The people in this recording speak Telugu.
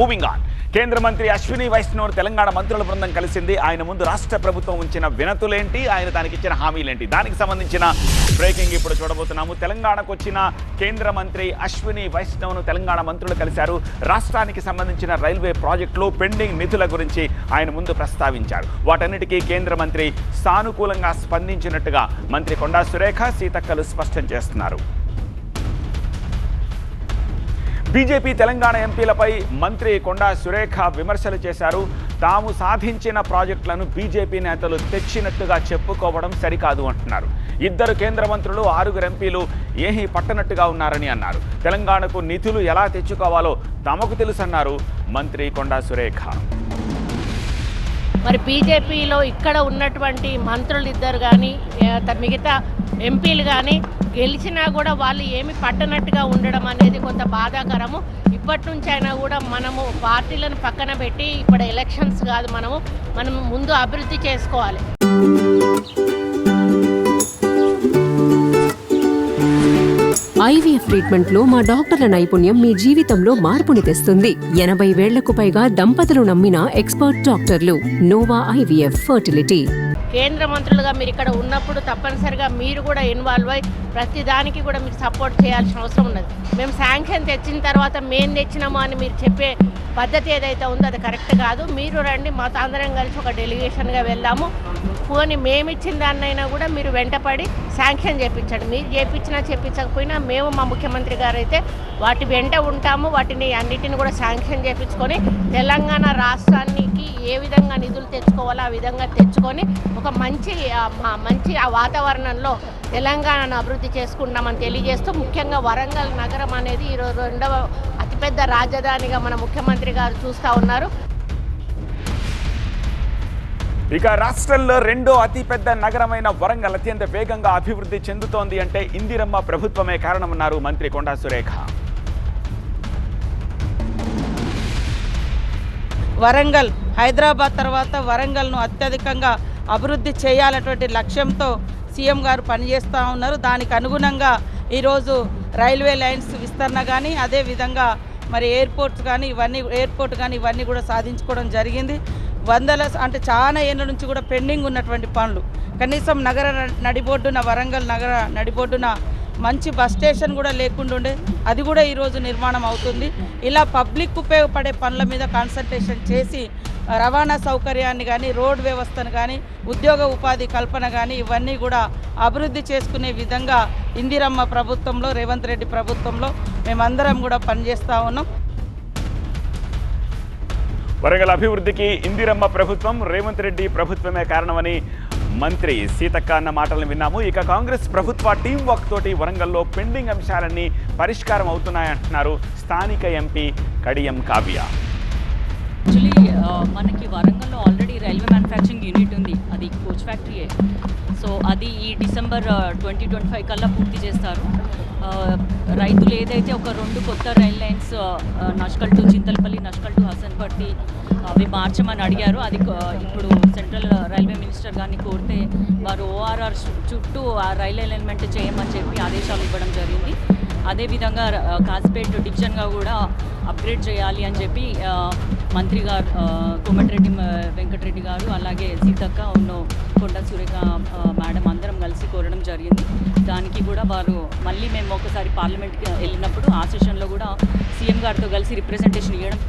మూవింగ్ ఆన్ కేంద్ర మంత్రి అశ్విని వైష్ణవ్ తెలంగాణ మంత్రుల బృందం కలిసింది. ఆయన ముందు రాష్ట్ర ప్రభుత్వం ఉంచిన వినతులేంటి? ఆయన దానికి ఇచ్చిన హామీలేంటి? దానికి సంబంధించిన బ్రేకింగ్ ఇప్పుడు చూడబోతున్నాము. తెలంగాణకు వచ్చిన కేంద్ర మంత్రి అశ్విని వైష్ణవ్ను తెలంగాణ మంత్రులు కలిశారు. రాష్ట్రానికి సంబంధించిన రైల్వే ప్రాజెక్టులు పెండింగ్ నిధుల గురించి ఆయన ముందు ప్రస్తావించారు. వాటన్నిటికీ కేంద్ర మంత్రి సానుకూలంగా స్పందించినట్టుగా మంత్రి కొండా సురేఖ సీతక్కలు స్పష్టం చేస్తున్నారు. బీజేపీ తెలంగాణ ఎంపీలపై మంత్రి కొండా సురేఖ విమర్శలు చేశారు. తాము సాధించిన ప్రాజెక్టులను బీజేపీ నేతలు తెచ్చినట్టుగా చెప్పుకోవడం సరికాదు అంటున్నారు. ఇద్దరు కేంద్ర మంత్రులు ఆరుగురు ఎంపీలు ఏమీ పట్టనట్టుగా ఉన్నారని అన్నారు. తెలంగాణకు నిధులు ఎలా తెచ్చుకోవాలో తమకు తెలుసన్నారు మంత్రి కొండా సురేఖ. మరి బీజేపీలో ఇక్కడ ఉన్నటువంటి మంత్రులు ఇద్దరు కానీ మిగతా ఎంపీలు కానీ గెలిచినా కూడా వాళ్ళు ఏమి పట్టనట్టుగా ఉండడం అనేది కొంత బాధాకరము. ఇప్పటి నుంచి అయినా కూడా మనము పార్టీలను పక్కన పెట్టి ఇప్పుడు ఎలక్షన్స్ కాదు మనము మనం ముందు అభివృద్ధి చేసుకోవాలి. ఐవీఎఫ్ ట్రీట్మెంట్లో మా డాక్టర్ల నైపుణ్యం మీ జీవితంలో మార్పుని తెస్తుంది. ఎనభై వేళ్ళకు పైగా దంపతులు నమ్మిన ఎక్స్పర్ట్ డాక్టర్లు నోవా ఐవీఎఫ్ ఫర్టిలిటీ. కేంద్ర మంత్రులుగా మీరు ఇక్కడ ఉన్నప్పుడు తప్పనిసరిగా మీరు కూడా ఇన్వాల్వ్ అయ్యి ప్రతి దానికి కూడా మీరు సపోర్ట్ చేయాల్సిన అవసరం ఉన్నది. మేము శాంక్షన్ తెచ్చిన తర్వాత మేము తెచ్చినాము అని మీరు చెప్పే పద్ధతి ఏదైతే ఉందో అది కరెక్ట్ కాదు. మీరు రండి మాతో అందరం కలిసి ఒక డెలిగేషన్గా వెళ్దాము. పోనీ మేమిచ్చిన దాన్నైనా కూడా మీరు వెంటపడి శాంక్షన్ చేయించండి మీరు చేయించినా చేయించకపోయినా మేము మా ముఖ్యమంత్రి గారు అయితే వాటి వెంట ఉంటాము. వాటిని అన్నిటిని కూడా శాంక్షన్ చేయించుకొని తెలంగాణ రాష్ట్రాన్ని ఏ విధంగా నిధులు తెచ్చుకోవాలో ఆ విధంగా తెచ్చుకొని ఒక మంచి మంచి ఆ వాతావరణంలో తెలంగాణను అభివృద్ధి చేసుకుంటామని తెలియజేస్తూ ముఖ్యంగా వరంగల్ నగరం అనేది ఈరోజు రెండవ అతిపెద్ద రాజధానిగా మన ముఖ్యమంత్రి గారు చూస్తూ ఉన్నారు. ఇక రాష్ట్రంలో రెండో అతిపెద్ద నగరమైన వరంగల్ అత్యంత వేగంగా అభివృద్ధి చెందుతోంది అంటే ఇందిరమ్మ ప్రభుత్వమే కారణమన్నారు మంత్రి కొండా సురేఖ. వరంగల్ హైదరాబాద్ తర్వాత వరంగల్ను అత్యధికంగా అభివృద్ధి చేయాలన్నటువంటి లక్ష్యంతో సీఎం గారు పనిచేస్తూ ఉన్నారు. దానికి అనుగుణంగా ఈరోజు రైల్వే లైన్స్ విస్తరణ కానీ అదేవిధంగా మరి ఎయిర్పోర్ట్స్ కానీ ఇవన్నీ ఎయిర్పోర్ట్ కానీ ఇవన్నీ కూడా సాధించుకోవడం జరిగింది. వందల అంటే చాలా ఏళ్ళ నుంచి కూడా పెండింగ్ ఉన్నటువంటి పనులు. కనీసం నగర నడిబొడ్డున వరంగల్ నగర నడిబొడ్డున మంచి బస్ స్టేషన్ కూడా లేకుండా ఉండే అది కూడా ఈరోజు నిర్మాణం అవుతుంది. ఇలా పబ్లిక్ ఉపయోగపడే పనుల మీద కాన్సన్ట్రేషన్ చేసి రవాణా సౌకర్యాన్ని కానీ రోడ్ వ్యవస్థను కానీ ఉద్యోగ ఉపాధి కల్పన కానీ ఇవన్నీ కూడా అభివృద్ధి చేసుకునే విధంగా ఇందిరమ్మ ప్రభుత్వంలో రేవంత్ రెడ్డి ప్రభుత్వంలో మేమందరం కూడా పనిచేస్తూ ఉన్నాం. వరంగల్ అభివృద్ధికి ఇందిరమ్మ ప్రభుత్వం రేవంత్ రెడ్డి ప్రభుత్వమే కారణమని మంత్రి సీతక్క అన్న మాటలను విన్నాము. ఇక కాంగ్రెస్ ప్రభుత్వ టీం వర్క్ తోటి వరంగల్లో పెండింగ్ అంశాలన్నీ పరిష్కారం అవుతున్నాయంటున్నారు స్థానిక ఎంపీ కడియం కావ్య. మనకి వరంగల్లో ఆల్రెడీ రైల్వే మ్యానుఫ్యాక్చరింగ్ యూనిట్ ఉంది. అది కోచ్ ఫ్యాక్టరీయే సో అది ఈ డిసెంబర్ ట్వంటీ ట్వంటీ ఫైవ్ కల్లా పూర్తి చేస్తారు. Uh, రైతులు ఏదైతే ఒక రెండు కొత్త rail lines uh, uh, Nashkal to Chintalapalli Nashkal to Hasanparthy అవి మార్చమని అడిగారు. అది ఇప్పుడు సెంట్రల్ రైల్వే మినిస్టర్ గారిని కోరితే వారు ఓఆర్ఆర్ చుట్టూ ఆ రైల్ అలైన్మెంట్ చేయమని చెప్పి ఆదేశాలు ఇవ్వడం జరిగింది. అదేవిధంగా కాస్పేట్ డివిజన్గా కూడా అప్గ్రేడ్ చేయాలి అని చెప్పి మంత్రి గారు కోమటిరెడ్డి వెంకటరెడ్డి గారు అలాగే సీతక్క ఉన్న కొండ సురేఖ మేడం అందరం కలిసి కోరడం జరిగింది. దానికి కూడా వారు మళ్ళీ మేము ఒకసారి పార్లమెంట్కి వెళ్ళినప్పుడు ఆ సెషన్లో కూడా సీఎం గారితో కలిసి రిప్రజెంటేషన్ ఇవ్వడం